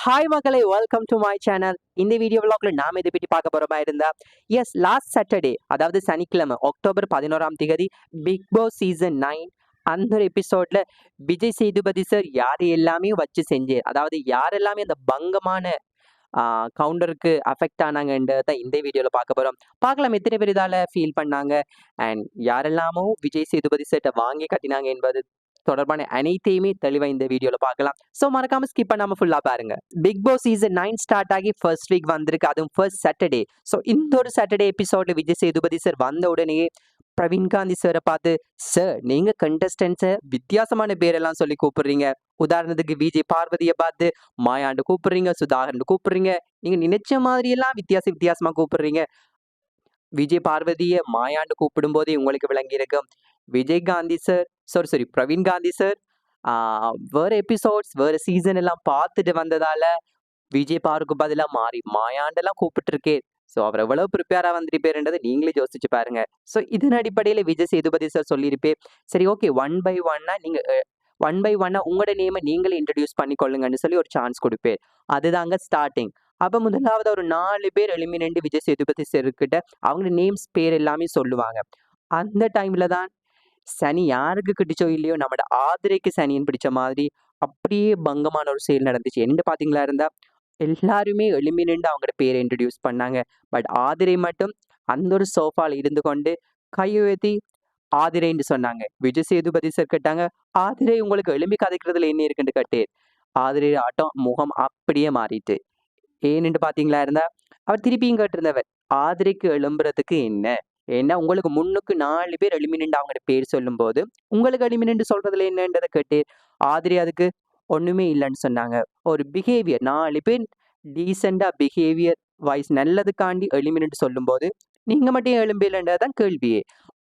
Hi மக்களை welcome to my channel இந்த video விளாக்ல நாம இதை பற்றி பார்க்க போறோமா இருந்தா? எஸ் லாஸ்ட் சாட்டர்டே அதாவது சனிக்கிழமை அக்டோபர் பதினோராம் தேதி பிக் பாஸ் சீசன் நைன் அந்த ஒரு எபிசோட்ல விஜய் சேதுபதி சார் யார் எல்லாமே வச்சு செஞ்சு அதாவது யார் எல்லாமே அந்த பங்கமான கவுண்டருக்கு அஃபெக்ட் ஆனாங்கன்றத இந்த வீடியோவில் பார்க்க போகிறோம் பார்க்கலாம் எத்தனை பேர் இதால் ஃபீல் பண்ணாங்க அண்ட் யாரெல்லாமோ விஜய் சேதுபதி சார்ட்ட வாங்கி கட்டினாங்க என்பது தொடர்பான அனைத்தையுமே தெளிவாக இந்த வீடியோவில் பார்க்கலாம். ஸோ மறக்காம ஸ்கிப் பண்ணாமல் ஃபுல்லாக பாருங்க. Bigg Boss season nine start ஆகி ஃபர்ஸ்ட் வீக் வந்திருக்கு. அதுவும் ஃபர்ஸ்ட் சாட்டர்டே ஸோ இந்த ஒரு சாட்டர்டே எபிசோட்ல விஜய் சேதுபதி சார் வந்த உடனே பிரவீன் காந்தி சாரை பார்த்து சார் நீங்கள் கண்டஸ்டன்ஸை வித்தியாசமான பேரெல்லாம் சொல்லி கூப்பிடுறீங்க. உதாரணத்துக்கு விஜய் பார்வதியை பார்த்து மாயாண்டு கூப்பிடுறீங்க சுதாகரன் கூப்பிடுறீங்க. நீங்கள் நினைச்ச மாதிரியெல்லாம் வித்தியாச வித்தியாசமாக கூப்பிடுறீங்க. விஜய் பார்வதியை மாயாண்டு கூப்பிடும் போதே உங்களுக்கு விளங்கியிருக்கும். விஜய்காந்தி sir sorry sorry Praveen Gandhi sir வேறு எபிசோட்ஸ் வேறு சீசன் எல்லாம் பார்த்துட்டு வந்ததால் விஜய் பாருக்கு பதிலாக மாறி மாயாண்டெல்லாம் கூப்பிட்டுருக்கேன் ஸோ அவர் எவ்வளவு ப்ரிப்பேராக வந்திருப்பேருன்றதை நீங்களே யோசிச்சு பாருங்க ஸோ இதன் அடிப்படையில் விஜய் சேதுபதி சார் சொல்லியிருப்பேன் சரி ஓகே ஒன் பை ஒன்னா நீங்கள் ஒன் பை ஒன்னா உங்களோட நேமை நீங்களே இன்ட்ரடியூஸ் பண்ணிக்கொள்ளுங்கன்னு சொல்லி ஒரு சான்ஸ் கொடுப்பேன் அதுதாங்க ஸ்டார்டிங் அப்போ முதலாவது ஒரு நாலு பேர் எலிமினேட் விஜய் சேதுபதி சார்கிட்ட அவங்க நேம்ஸ் பேர் எல்லாமே சொல்லுவாங்க அந்த டைமில் தான் சனி யாருக்கு கிட்டிச்சோ இல்லையோ நம்மளோட ஆதிரைக்கு சனின்னு பிடிச்ச மாதிரி அப்படியே பங்கமான ஒரு செயல் நடந்துச்சு. என்ன பார்த்தீங்களா இருந்தா எல்லாருமே எளிமையிட்டு அவங்களோட பேரை இன்ட்ரடியூஸ் பண்ணாங்க. பட் ஆதிரை மட்டும் அந்த ஒரு சோஃபாவில் இருந்து கொண்டு கையை உயர்த்தி ஆதிரைன்னு சொன்னாங்க. விஜய் சேதுபதி சார் கேட்டாங்க ஆதிரை உங்களுக்கு எழும்பி கதைக்கிறதுல என்ன இருக்குன்னு கேட்டேன். ஆதிரை ஆட்டம் முகம் அப்படியே மாறிட்டு. ஏன்னு பார்த்தீங்களா இருந்தா அவர் திருப்பியும் கேட்டிருந்தவர் ஆதிரைக்கு எழும்புறதுக்கு என்ன? ஏன்னா உங்களுக்கு முன்னுக்கு நாலு பேர் எலிமினண்ட் அவங்களோட பேர் சொல்லும்போது உங்களுக்கு எலிமினண்ட் சொல்றதுல என்னன்றதை கேட்டு ஆதிரி அதுக்கு ஒண்ணுமே இல்லைன்னு சொன்னாங்க. ஒரு பிஹேவியர் நாலு பேர் டீசெண்டாக பிஹேவியர் வைஸ் நல்லதுக்காண்டி எலிமினண்ட் சொல்லும்போது நீங்க மட்டும் எழும்பிலன்றதான் கேள்வியே.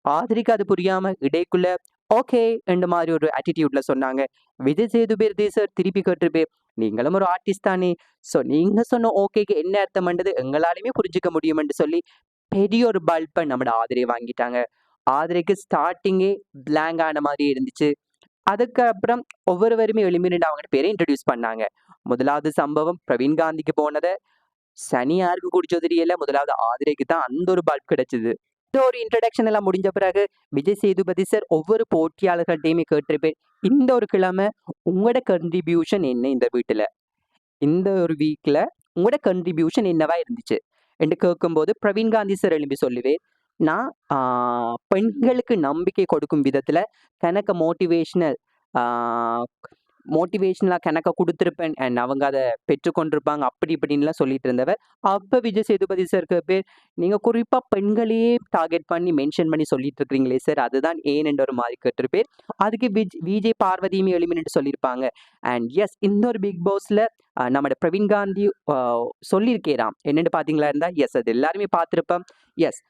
ஆதிரிக்கு அது புரியாம இடைக்குள்ள ஓகே என்ற மாதிரி ஒரு ஆட்டிடியூட்ல சொன்னாங்க. விஜய் சேதுபதி சார் திருப்பி கேட்டிருப்பே. நீங்களும் ஒரு ஆர்டிஸ்ட் தானே. ஸோ நீங்க சொன்ன ஓகேக்கு என்ன அர்த்தம்ன்றது எங்களாலையுமே புரிஞ்சுக்க முடியும்னு சொல்லி பெரிய ஒரு பல்பை நம்மளோட ஆதிரை வாங்கிட்டாங்க. ஆதிரைக்கு ஸ்டார்டிங்கே பிளாங்க் ஆன மாதிரி இருந்துச்சு. அதுக்கப்புறம் ஒவ்வொருவருமே எலிமினேட் அவங்க பேரை இன்ட்ரடியூஸ் பண்ணாங்க. முதலாவது சம்பவம் பிரவீன் காந்திக்கு போனதை. சனி யாருக்கு குடிச்சோ தெரியல. முதலாவது ஆதிரைக்கு தான் அந்த ஒரு பல்ப் கிடைச்சது. இந்த ஒரு இன்ட்ரடக்ஷன் எல்லாம் முடிஞ்ச பிறகு விஜய் சேதுபதி சார் ஒவ்வொரு போட்டியாளர்கள்ட்டையுமே கேட்டிருப்பேன். இந்த ஒரு கிழமை உங்களோட கன்ட்ரிபியூஷன் என்ன இந்த வீட்டில்? இந்த ஒரு வீக்கில் உங்களோட கன்ட்ரிபியூஷன் என்னவா இருந்துச்சு? என்று கேட்கும்போது பிரவீன் காந்தி சார் எழுப்பி சொல்லுவேன் நான் ஆஹ், பெண்களுக்கு நம்பிக்கை கொடுக்கும் விதத்தில் தனக்கு மோட்டிவேஷனல் மோட்டிவேஷனலாக கணக்க கொடுத்துருப்பேன். அண்ட் அவங்க அதை பெற்றுக்கொண்டிருப்பாங்க. அப்படி இப்படின்லாம் சொல்லிட்டு இருந்தவர் அப்போ விஜய் சேதுபதி சாருக்கு பேர் நீங்கள் குறிப்பாக பெண்களையே டார்கெட் பண்ணி மென்ஷன் பண்ணி சொல்லிட்டு இருக்கிறீங்களே சார் அதுதான் ஏன் என்ற ஒரு மாதிரி கேட்டிருப்பேர் அதுக்கு விஜ் விஜய் பார்வதியுமே எலிமினேட் சொல்லியிருப்பாங்க. அண்ட் எஸ் இந்த ஒரு பிக் பாஸில் நம்மளோட பிரவீன் காந்தி ஆஹ், என்னென்று என்னென்னு பார்த்தீங்களா இருந்தால் எஸ் அது எல்லாருமே பார்த்துருப்போம் எஸ்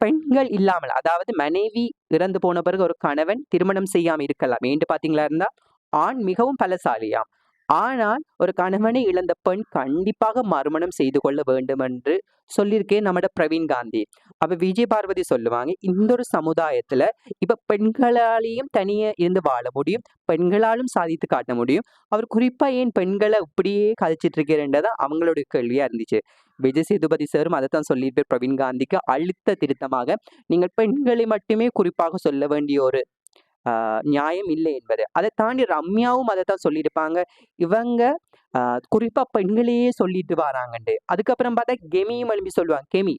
பெண்கள் இல்லாமல் அதாவது மனைவி இறந்து போன பிறகு ஒரு கணவன் திருமணம் செய்யாமல் இருக்கலாம். ஏன்ட்டு பார்த்தீங்களா இருந்தால் ஆண் மிகவும் பலசாலியாம். ஆனால் ஒரு கணவனை இழந்த பெண் கண்டிப்பாக மறுமணம் செய்து கொள்ள வேண்டும் என்று சொல்லியிருக்கேன் நம்மட பிரவீன் காந்தி. அப்ப விஜய் பார்வதி சொல்லுவாங்க இந்த ஒரு சமுதாயத்துல இப்ப பெண்களாலேயும் தனியே இருந்து வாழ முடியும் பெண்களாலும் சாதித்து காட்ட முடியும். அவர் குறிப்பா ஏன் பெண்களை இப்படியே கதைச்சிட்டு இருக்கிறேன்றதான் அவங்களுடைய கேள்வியா இருந்துச்சு. விஜய் சேதுபதி சாரும் அதை தான் சொல்லியிருப்பார் பிரவீன் காந்திக்கு அழுத்த திருத்தமாக நீங்கள் பெண்களை மட்டுமே குறிப்பாக சொல்ல வேண்டிய ஒரு நியாயம் இல்லை என்பது. அதை தாண்டி ரம்யாவும் அதை தான் சொல்லியிருப்பாங்க. இவங்க ஆஹ், குறிப்பா பெண்களையே சொல்லிட்டு வராங்கண்டு. அதுக்கப்புறம் பார்த்தா கெமியும் எழுப்பி சொல்லுவாங்க. கெமி.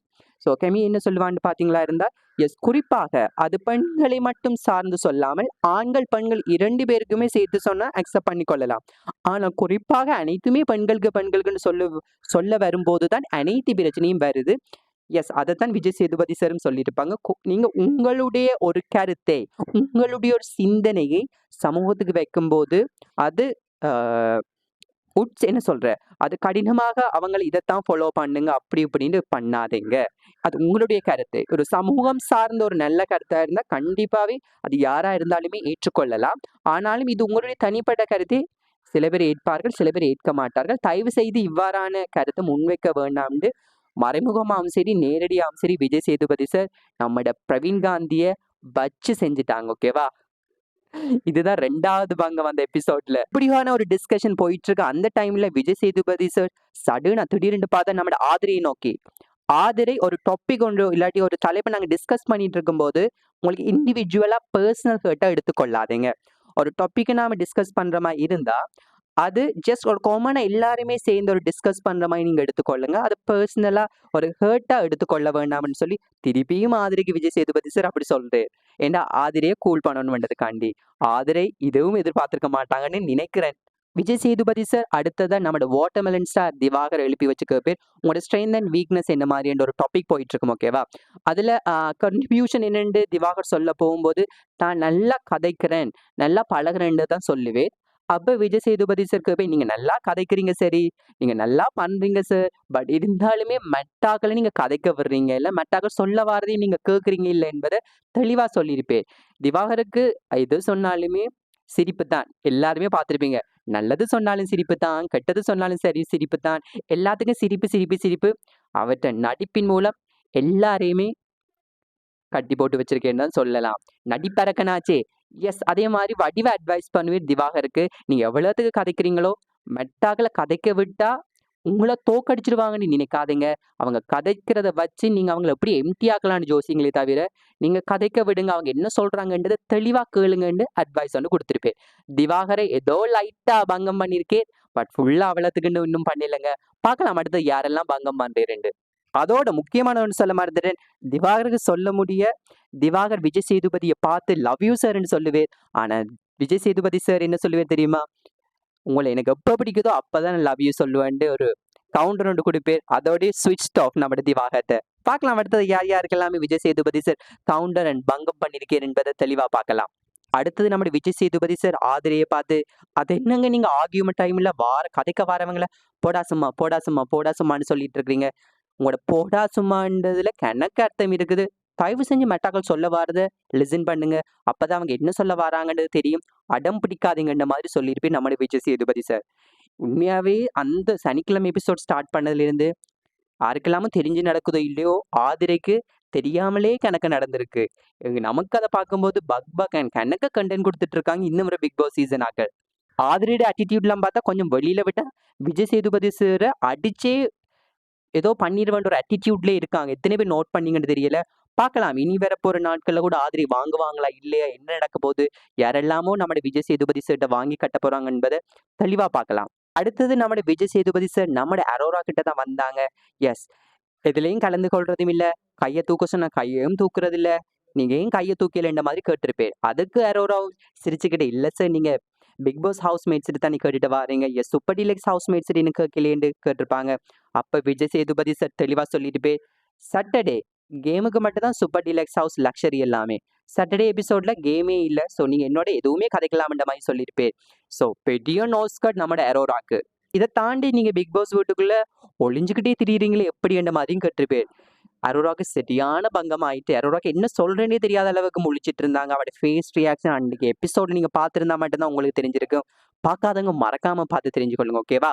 ஸோ கெமி என்ன சொல்லுவான்னு பார்த்தீங்களா இருந்தால் எஸ் குறிப்பாக அது பெண்களை மட்டும் சார்ந்து சொல்லாமல் ஆண்கள் பெண்கள் இரண்டு பேருக்குமே சேர்த்து சொன்னால் அக்செப்ட் பண்ணி கொள்ளலாம். ஆனால் குறிப்பாக அனைத்துமே பெண்களுக்கு பெண்களுக்குன்னு சொல்ல சொல்ல வரும்போது தான் அனைத்து பிரச்சனையும் வருது. எஸ் அதைத்தான் விஜய் சேதுபதி சாரும் சொல்லியிருப்பாங்க. நீங்கள் நீங்க உங்களுடைய ஒரு கருத்தை உங்களுடைய ஒரு சிந்தனையை சமூகத்துக்கு வைக்கும்போது அது ஆஹ், உட்ஸ் என்ன சொல்கிற அது கடினமாக அவங்கள இதைத்தான் ஃபாலோ பண்ணுங்க அப்படி இப்படின்னு பண்ணாதீங்க. அது உங்களுடைய கருத்து. ஒரு சமூகம் சார்ந்த ஒரு நல்ல கருத்தா இருந்தா கண்டிப்பாவே அது யாரா இருந்தாலுமே ஏற்றுக்கொள்ளலாம். ஆனாலும் இது உங்களுடைய தனிப்பட்ட கருத்தை சில பேர் ஏற்பார்கள் சில பேர் ஏற்க மாட்டார்கள். தயவு செய்து இவ்வாறான கருத்தை முன்வைக்க வேண்டாம்னு மறைமுகமாகவும் சரி நேரடியாகவும் சரி விஜய் சேதுபதி சார் நம்மட பிரவீன் காந்தியை வச்சு செஞ்சுட்டாங்க ஓகேவா இதுதான் ரெண்டாவது பங்கம் அந்த எபிசோட்ல. இப்படியான ஒரு டிஸ்கஷன் போயிட்டு இருக்கு. அந்த டைம்ல விஜய் சேதுபதி சார் சடுனா திடீர்னு பார்த்தா நம்மளோட ஆதிரையை நோக்கி, ஆதிரை ஒரு டாபிக் ஒன்று இல்லாட்டி ஒரு தலைப்ப நாங்க டிஸ்கஸ் பண்ணிட்டு இருக்கும்போது, உங்களுக்கு இண்டிவிஜுவலா பர்சனல் ஹர்ட்டாக எடுத்துக்கொள்ளாதீங்க. ஒரு டாப்பிக்கை நாம டிஸ்கஸ் பண்ற மாதிரி இருந்தா, அது ஜஸ்ட் ஒரு காமனாக எல்லாருமே சேர்ந்து ஒரு டிஸ்கஸ் பண்ற மாதிரி நீங்க எடுத்துக்கொள்ளுங்க. அது பர்சனலாக ஒரு ஹர்ட்டாக எடுத்துக்கொள்ள வேண்டாம்னு சொல்லி, திருப்பியும் ஆதிரைக்கு விஜய் சேதுபதி சார் அப்படி சொல்கிறேன் ஏன்னா ஆதிரையை கூல் பண்ணணும்ன்றதுக்காண்டி. ஆதிரை இதுவும் எதிர்பார்த்திருக்க மாட்டாங்கன்னு நினைக்கிறேன். விஜய் சேதுபதி சார் அடுத்ததா நம்மளோட வாட்டர்மெலன் ஸ்டார் திவாகர் எழுப்பி வச்சுக்க பேர், உங்களோட ஸ்ட்ரென்த் அண்ட் வீக்னஸ் என்ன மாதிரின்ற ஒரு டாபிக் போயிட்டு இருக்கும் ஓகேவா? அதுல அ கன்ட்ரிபியூஷன் திவாகர் சொல்ல போகும்போது, "நான் நல்லா கதைக்கிறேன், நல்லா பழகுறேன்னு தான் சொல்லுவேன்." அப்போ விஜய் சேதுபதி சார் போய், நீங்கள் நல்லா கதைக்கிறீங்க சரி, நீங்கள் நல்லா பண்ணுறீங்க சார். பட் இருந்தாலுமே மெட்டாக்களை நீங்கள் கதைக்க விடுறீங்க இல்லை மெட்டாக்கள் சொல்ல வாரதையும் நீங்கள் கேட்குறீங்க இல்லை என்பதை தெளிவாக சொல்லியிருப்பேன். திவாகருக்கு எது சொன்னாலுமே சிரிப்பு தான். எல்லாருமே பார்த்துருப்பீங்க நல்லது சொன்னாலும் சிரிப்பு தான், கெட்டது சொன்னாலும் சரி சிரிப்பு தான். எல்லாத்துக்கும் சிரிப்பு, சிரிப்பு, சிரிப்பு. அவற்றை நடிப்பின் மூலம் எல்லாரையுமே கட்டி போட்டு வச்சிருக்கேன்னு தான் சொல்லலாம். நடிப்பறக்கனாச்சே எஸ் அதே மாதிரி வடிவ அட்வைஸ் பண்ணுவேன் திவாகருக்கு. நீங்கள் எவ்வளோத்துக்கு கதைக்கிறீங்களோ, மெட்டாக்கள கதைக்க விட்டா, உங்களை தோக்கடிச்சிருவாங்கன்னு நினைக்காதீங்க. அவங்க கதைக்கிறத வச்சு நீங்க அவங்கள எப்படி எம்டி ஆக்கலான்னு ஜோசிங்களே தவிர, நீங்க கதைக்க விடுங்க. அவங்க என்ன சொல்கிறாங்கன்றதை தெளிவா கேளுங்கன்னு அட்வைஸ் வந்து கொடுத்துருப்பேன் திவாகரை ஏதோ லைட்டா பங்கம் பண்ணியிருக்கேன். பட் ஃபுல்லா அவ்வளோத்துக்குன்னு இன்னும் பண்ணலைங்க பார்க்கலாம் அடுத்து யாரெல்லாம் பங்கம் பண்ணுறேன் அதோட முக்கியமான ஒன்று சொல்ல மறந்துட்டேன். திவாகருக்கு சொல்ல முடிய, திவாகர் விஜய் சேதுபதியை பார்த்து லவ் யூ சார்ன்னு சொல்லுவேன். ஆனால் விஜய் சேதுபதி சார் என்ன சொல்லுவேன் தெரியுமா? உங்களை எனக்கு எப்போ பிடிக்குதோ அப்போ தான் லவ் யூ சொல்லுவேன்ட்டு" ஒரு கவுண்டர் ஒன்று கொடுப்பேன் அதோடய சுவிட்ச் ஆஃப் நம்ம திவாகத்தை பார்க்கலாம் அடுத்தது யார் யாருக்கெல்லாமே Vijay Sethupathi sir counter and பங்கம் பண்ணியிருக்கேன் என்பதை தெளிவாக பார்க்கலாம். அடுத்தது நம்ம விஜய் சேதுபதி சார் ஆதிரியை பார்த்து, "அது என்னங்க நீங்கள் ஆர்கியூமென்ட் டைமில் வார கதைக்க வாரவங்கள, போடா சும்மா, போடா சும்மா, போடா சும்மான்னு சொல்லிட்டு இருக்கிறீங்க. உங்களோட போடா சும்மான்றதுல கணக்கு அர்த்தம் இருக்குது. தயவு செஞ்சு மெட்டாக்கள் சொல்ல வாரத லிசன் பண்ணுங்க. அப்பதான் அவங்க என்ன சொல்ல வராங்கன்றது தெரியும். அடம் பிடிக்காதீங்கன்ற" மாதிரி சொல்லியிருப்பேன் நம்மளோட விஜய் சேதுபதி சார். உண்மையாவே அந்த சனிக்கிழமை எபிசோட் ஸ்டார்ட் பண்ணதுலேருந்து, யாருக்கெல்லாமும் தெரிஞ்சு நடக்குதோ இல்லையோ, ஆதிரைக்கு தெரியாமலே கணக்கு நடந்திருக்கு. நமக்கு அதை பார்க்கும்போது பக் பக் அண்ட் கணக்க கண்டென்ட் கொடுத்துட்டு இருக்காங்க இன்னும் வர பிக் பாஸ் சீசன் ஆக்கள். ஆதிரையோட ஆட்டிடியூட்லாம் பார்த்தா கொஞ்சம் வெளியில விட்டா, விஜய் சேதுபதி சார் அடிச்சே ஏதோ பண்ணிடுவேன்ற ஒரு அட்டிடியூட்லேயே இருக்காங்க. எத்தனை பேர் நோட் பண்ணீங்கன்னு தெரியல. பார்க்கலாம். இனி வரப்போகிற நாட்களில் கூட ஆதிரை வாங்குவாங்களா? இல்லையா? என்ன நடக்க போகுது? யாரெல்லாமோ நம்மளோட விஜய் சேதுபதி சார்ட்ட வாங்கி கட்ட போகிறாங்க என்பதை தெளிவாக பார்க்கலாம். அடுத்தது நம்மளோட விஜய் சேதுபதி சார் நம்மளோட அரோரா கிட்ட தான் வந்தாங்க. எஸ். எதுலேயும் கலந்து கொள்றதும் இல்லை கையை தூக்க சொன்னா கையையும் தூக்குறது இல்லை நீங்கள் ஏன் கையை தூக்கலைன்ற மாதிரி கேட்டிருப்பேன். அதுக்கு அரோராவும் சிரிச்சுக்கிட்டு, இல்லை சார் நீங்கள் பிக் பாஸ் ஹவுஸ் ஹவுஸ்மேட்ஸ்ட்ட தானே கேட்டுட்டு வாரீங்க. எஸ் சூப்பர் டீலக்ஸ் ஹவுஸ்மேட்ஸ்ட்ட எனக்கு கேட்கலேன்னு கேட்டிருப்பாங்க. அப்போ விஜய் சேதுபதி சார் தெளிவாக சொல்லியிருப்பேன். "சாட்டர்டே கேமுக்கு மட்டும் தான் சூப்பர் டீலக்ஸ் ஹவுஸ் லக்ஷரி எல்லாமே. சாட்டர்டே எபிசோட்ல கேமே இல்லை ஸோ நீங்கள் என்னோட எதுவுமே கதைக்கலாம்ன்ற மாதிரி சொல்லியிருப்பேன்." ஸோ பெரிய நோஸ்கட் நம்மட எரோராக்கு இதை தாண்டி நீங்கள் பிக் பாஸ் வீட்டுக்குள்ளே ஒளிஞ்சுக்கிட்டே திரியிறீங்களே எப்படின்ற மாதிரியும் கேட்டிருப்பேன். அரோராக்கு சரியான பங்கம் ஆயிட்டு. அரோராக்கு என்ன சொல்றேன்னே தெரியாத அளவுக்கு முழிச்சிட்டு இருந்தாங்க. அவட ஃபேஸ் ரியாக்ஷன் அன்னைக்கு எபிசோடு நீங்க பார்த்துருந்தா மட்டும்தான் உங்களுக்கு தெரிஞ்சிருக்கும். பார்க்காதவங்க மறக்காம பார்த்து தெரிஞ்சுக்கொள்ளுங்க. ஓகேவா?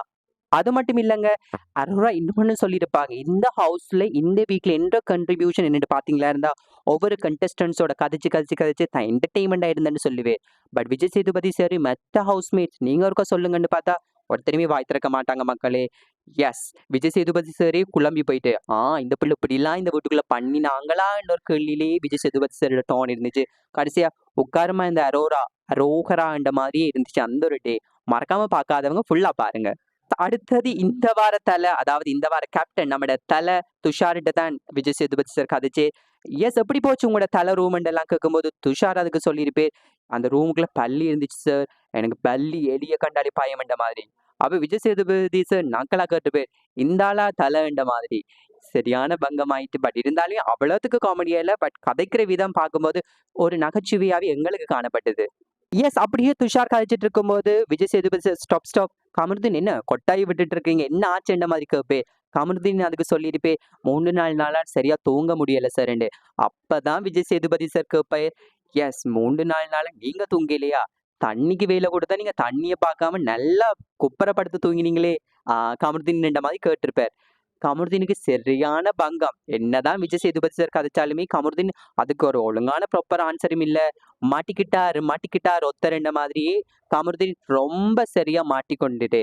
அது மட்டும் இல்லைங்க அரோரா இன்னொன்னு சொல்லியிருப்பாங்க. இந்த ஹவுஸ்ல இந்த வீக்ல என்ற கண்ட்ரிபியூஷன் என்னென்னு பார்த்தீங்களா இருந்தா, ஒவ்வொரு கண்டஸ்டன்ஸோட கதைச்சு, கதைச்சு, கதைச்சு தான் என்டர்டெயின்மெண்ட் ஆயிருந்தேன்னு சொல்லுவேன். பட் விஜய் சேதுபதி சரி மற்ற ஹவுஸ்மேட்ஸ் நீங்க ஒருக்கா சொல்லுங்கன்னு பார்த்தா, ஒருத்தருமே வாய் திறக்க மாட்டாங்க மக்களே. எஸ். விஜய் சேதுபதி சாரே குழம்பி போயிட்டு, "ஆ இந்த பிள்ளை இப்படிலாம் இந்த வீட்டுக்குள்ள பண்ணினாங்களான்ற" ஒரு கேள்வியிலேயே விஜய் சேதுபதி சாரோட டோன் இருந்துச்சு. கடைசியா "உட்காருமா இந்த அரோரா, அரோகரான்ற" மாதிரியே இருந்துச்சு அந்த ஒரு டே. மறக்காம பார்க்காதவங்க ஃபுல்லா பாருங்க. அடுத்தது இந்த வார தலை அதாவது இந்த வார கேப்டன் நம்மட தலை துஷார்கிட்ட தான் விஜய் சேதுபதி சார் கதைச்சே. எஸ் எப்படி போச்சு உங்களோட தல எல்லாம் கேட்கும்போது, துஷார் அதுக்கு சொல்லியிருப்பேன். "அந்த ரூமுக்குள்ள பள்ளி இருந்துச்சு சார். எனக்கு பள்ளி எலிய கண்டாலே பயம்ன்ற" மாதிரி. அப்ப விஜய் சேதுபதி சார் நக்கலா கேட்டிருப்பேன். இந்தாலா ஆளா மாதிரி. சரியான பங்கம் ஆயிட்டு. பட் இருந்தாலும் அவ்வளோத்துக்கு காமெடியா இல்லை பட் கதைக்கிற விதம் பார்க்கும்போது ஒரு நகைச்சுவையாவே எங்களுக்கு காணப்பட்டது. எஸ் அப்படியே துஷார் கதைச்சிட்டு இருக்கும்போது, Vijay Sethupathi sir "stop, stop. Kamarudheen என்ன கொட்டாயி விட்டுட்டு இருக்கீங்க? என்ன ஆச்சுன்ற" மாதிரி கேப்பே கமருதீன் அதுக்கு சொல்லியிருப்பே மூணு நாலு நாளா சரியா தூங்க முடியல சார்ன்னு. அப்பதான் விஜய் சேதுபதி சார் கேட்பாரு. "எஸ் 3, 4 நாளா நீங்க தூங்கலையா? தண்ணிக்கு வெயில கொடுத்தா நீங்க தண்ணிய பார்க்காம நல்லா குப்புற படுத்து தூங்கினீங்களே" கமருதீன் கமருதீன்ன்ற மாதிரி கேட்டிருப்பார். கமருதீனுக்கு சரியான பங்கம். என்னதான் விஜய் சேதுபதி சார் கதைச்சாலுமே கமருதீன் அதுக்கு ஒரு ஒழுங்கான ப்ராப்பர் ஆன்சரும் இல்ல. மாட்டிக்கிட்டாரு மாட்டிக்கிட்டார் ஒத்தர் மாதிரியே கமருதீன் ரொம்ப சரியா மாட்டிக்கொண்டுட்டு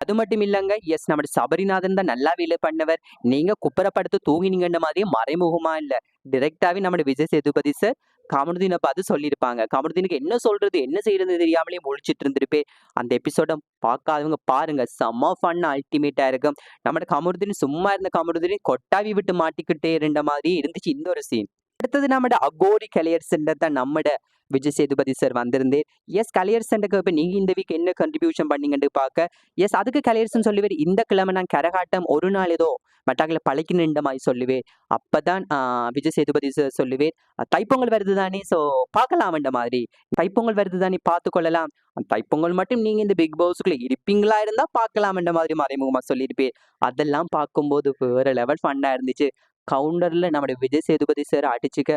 அது மட்டும் இல்லங்க எஸ் நம்ம சபரிநாதன் தான் நல்லா வேலை பண்ணவர். நீங்க குப்பரப்படுத்து தூங்கினீங்கன்ற மாதிரியே மறைமுகமா இல்ல. டிரெக்டாவே நம்ம விஜய் சேதுபதி சார் கமருதீனை பார்த்து சொல்லியிருப்பாங்க. கமருதீனுக்கு என்ன சொல்றது என்ன செய்யறது தெரியாமலே முழிச்சிட்டு இருந்திருப்பே அந்த எபிசோட பார்க்காதவங்க பாருங்க. செம்ம ஃபன் அல்டிமேட்டா இருக்கும். நம்ம கமருதீன் சும்மா இருந்த கமருதீன் கொட்டாவி விட்டு மாட்டிக்கிட்டே இருந்த மாதிரி இருந்துச்சு இந்த ஒரு சீன் அடுத்தது நம்ம அகோரி கலையர் தான் நம்மட விஜய் சேதுபதி சார் வந்திருந்தேன். எஸ் கலையர் சென்டருக்கு இப்போ நீங்கள் இந்த வீக் என்ன கண்ட்ரிபியூஷன் பண்ணீங்கன்னு பார்க்க எஸ் அதுக்கு கலையர்ஸ்னு சொல்லுவேன் இந்த கிழமை நான் கரகாட்டம் ஒரு நாள் ஏதோ மட்டாங்களை பழக்கினுன்ற மாதிரி சொல்லுவேன். அப்பதான் ஆஹ், விஜய் சேதுபதி சார் சொல்லுவேன் தைப்பொங்கல் வருது தானே ஸோ பார்க்கலாம்ன்ற மாதிரி. தைப்பொங்கல் வருது தானே பார்த்து கொள்ளலாம். தைப்பொங்கல் மட்டும் நீங்க இந்த பிக் பாஸ்க்குள்ள இருப்பீங்களா இருந்தா பார்க்கலாம்ன்ற மாதிரி மறைமுகமா சொல்லியிருப்பேன். அதெல்லாம் பார்க்கும்போது வேறு லெவல் ஃபன்னா இருந்துச்சு. கவுண்டரில் நம்முடைய விஜய் சேதுபதி சார் அடிச்சுக்க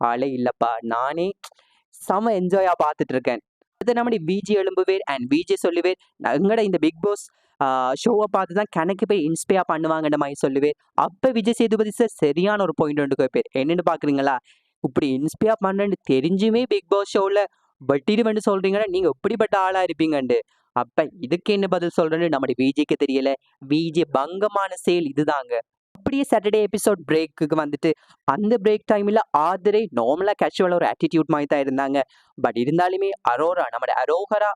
ஆளே இல்லைப்பா. நானே செம என்ஜாயா பார்த்துட்டு இருக்கேன் அது நம்முடைய விஜி எழும்புவேர் அண்ட் விஜய் சொல்லுவேர். எங்கட இந்த பிக் பாஸ் ஷோவை பார்த்து தான் கணக்கு போய் இன்ஸ்பயர் பண்ணுவாங்கன்ற மாதிரி சொல்லுவேன் அப்போ விஜய் சேதுபதி சார் சரியான ஒரு பாயிண்ட் ஒன்று வைப்பேர் என்னென்னு பார்க்குறீங்களா இப்படி இன்ஸ்பயர் பண்ணுன்னு தெரிஞ்சுமே பிக் பாஸ் ஷோவில் வெட்டிடுவேன்னு சொல்கிறீங்கன்னா நீங்கள் எப்படிப்பட்ட ஆளாக இருப்பீங்கண்டு. அப்போ இதுக்கு என்ன பதில் சொல்றேன்னு நம்முடைய விஜய்க்கு தெரியல. விஜய் பங்கமான செயல் இதுதாங்க. அப்படியே சாட்டர்டே எபிசோட் பிரேக்குக்கு வந்துட்டு அந்த பிரேக் டைமில் ஆதரே நார்மலாக கேஷுவலாக ஒரு ஆட்டிடியூட் மாதிரி தான் இருந்தாங்க. பட் இருந்தாலுமே அரோரா நம்மட அரோகரா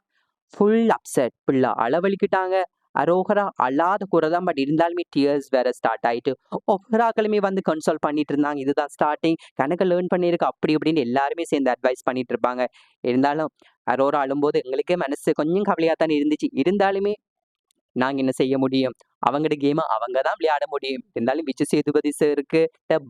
ஃபுல் அப்செட் ஃபுல்லாக அளவழிக்கிட்டாங்க அரோகரா அல்லாத குறை தான் பட் இருந்தாலுமே டியர்ஸ் வேற ஸ்டார்ட் ஆயிட்டு ஒவ்வொராக்களுமே வந்து கன்சல்ட் பண்ணிட்டு இருந்தாங்க. இதுதான் ஸ்டார்டிங் கணக்கு லேர்ன் பண்ணியிருக்கு அப்படி இப்படின்னு எல்லாருமே சேர்ந்து அட்வைஸ் பண்ணிட்டு இருப்பாங்க. இருந்தாலும் அரோரா அழும்போது எங்களுக்கே மனசு கொஞ்சம் கவலையாக தானே இருந்துச்சு. இருந்தாலுமே நாங்கள் என்ன செய்ய முடியும்? அவங்களோட கேமை அவங்க தான் விளையாட முடியும். இருந்தாலும் விஜய் சேதுபதி சருக்கு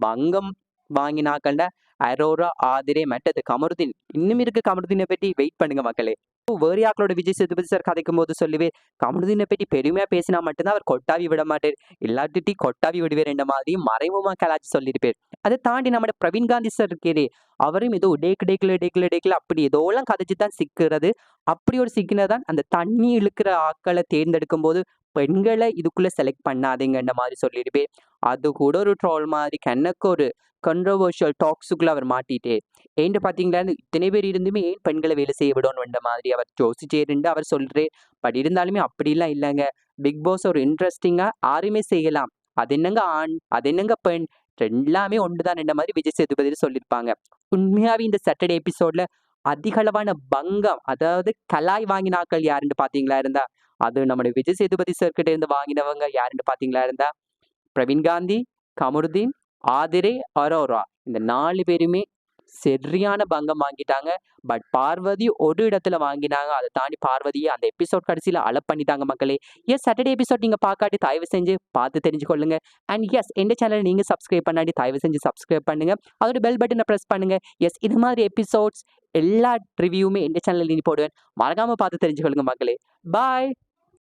பங்கம் வாங்கினாக்கண்ட அரோரா ஆதிரே மற்றது கமருதீன். இன்னும் இருக்கு கமருதீனை பற்றி வெயிட் பண்ணுங்க மக்களே. வேறு யாக்களோட விஜய் சேதுபதி சார் கதைக்கும் போது சொல்லுவே கமருதீனை பற்றி பெருமையா பேசினா மட்டும்தான் அவர் கொட்டாவி விட மாட்டார். எல்லாத்திட்டி கொட்டாவி விடுவேர் என்ற மாதிரி மறைமுமா கலாச்சி சொல்லியிருப்பார். அதை தாண்டி நம்ம பிரவீன் காந்தி சார் இருக்கிறே அவரும் ஏதோ டேக்கு டேக்கில் டேக்கில் டேக்கில் அப்படி ஏதோலாம் கதைச்சு தான் சிக்கிறது. அப்படி ஒரு சிக்கினதான் தான் அந்த தண்ணி இழுக்கிற ஆட்களை தேர்ந்தெடுக்கும் போது பெண்களை இதுக்குள்ளே செலக்ட் பண்ணாதீங்கன்ற மாதிரி சொல்லியிருப்பேன் அது கூட ஒரு ட்ரோல் மாதிரி கண்ணுக்கு ஒரு கண்ட்ரவர்ஷியல் டாக்ஸுக்குள்ளே அவர் மாட்டிட்டே ஏன்ட்டு பார்த்தீங்களா இத்தனை பேர் இருந்துமே ஏன் பெண்களை வேலை செய்ய விடணுன்ற மாதிரி அவர் யோசிச்சேருண்டு அவர் சொல்கிறேன் பட் இருந்தாலுமே அப்படிலாம் இல்லைங்க. பிக் பாஸ் ஒரு இன்ட்ரெஸ்டிங்காக யாருமே செய்யலாம். அது என்னங்க ஆண் அது என்னங்க பெண் எல்லாமே ஒன்றுதான் என்ற மாதிரி விஜய் சேதுபதி சொல்லியிருப்பாங்க. உண்மையாகவே இந்த சாட்டர்டே எபிசோட்ல அதிகளவான பங்கம் அதாவது கலாய் வாங்கினாக்கள் யாருன்னு பார்த்தீங்களா இருந்தா அது நம்முடைய விஜய் சேதுபதி சார் இருந்து வாங்கினவங்க யாருன்னு பாத்தீங்களா இருந்தா? பிரவீன் காந்தி கமருதீன் ஆதிரே அரோரா. இந்த நாலு பேருமே சரியான பங்கம் வாங்கிட்டாங்க. பட் பார்வதி ஒரு இடத்துல வாங்கினாங்க. அதை தாண்டி பார்வதியை அந்த எபிசோட் கடைசியில் அலப் பண்ணிட்டாங்க மக்களே. எஸ் சாட்டர்டே எபிசோட் நீங்கள் பார்க்காட்டி தயவு செஞ்சு பார்த்து தெரிஞ்சுக்கொள்ளுங்க அண்ட் எஸ் எந்த சேனல் நீங்கள் சப்ஸ்கிரைப் பண்ணாடி தயவு செஞ்சு சப்ஸ்கிரைப் பண்ணுங்க. அதோட பெல் பட்டனை ப்ரெஸ் பண்ணுங்க. எஸ் இது மாதிரி எபிசோட்ஸ் எல்லா ரிவ்யூமே எந்த சேனலில் நீ போடுவேன். மறக்காமல் பார்த்து தெரிஞ்சுக்கொள்ளுங்க மக்களே. பாய்